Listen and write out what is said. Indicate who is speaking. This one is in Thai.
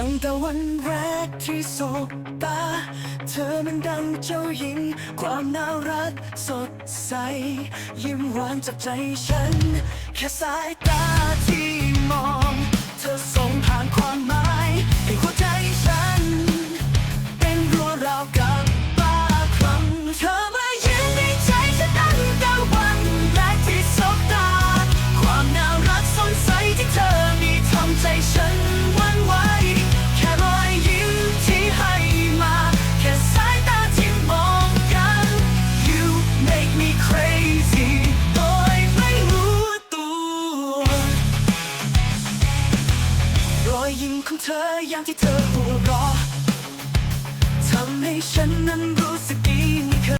Speaker 1: ั้งแต่วันแรกที่สบตา เธอมันดังเจ้าหญิง ความน่ารักสดใส ยิ้มหวานจับใจฉัน แค่สายตาเธ อยยิ้มของเธออย่างที่เธอหัวรอทำให้ฉันนั้นรู้สึก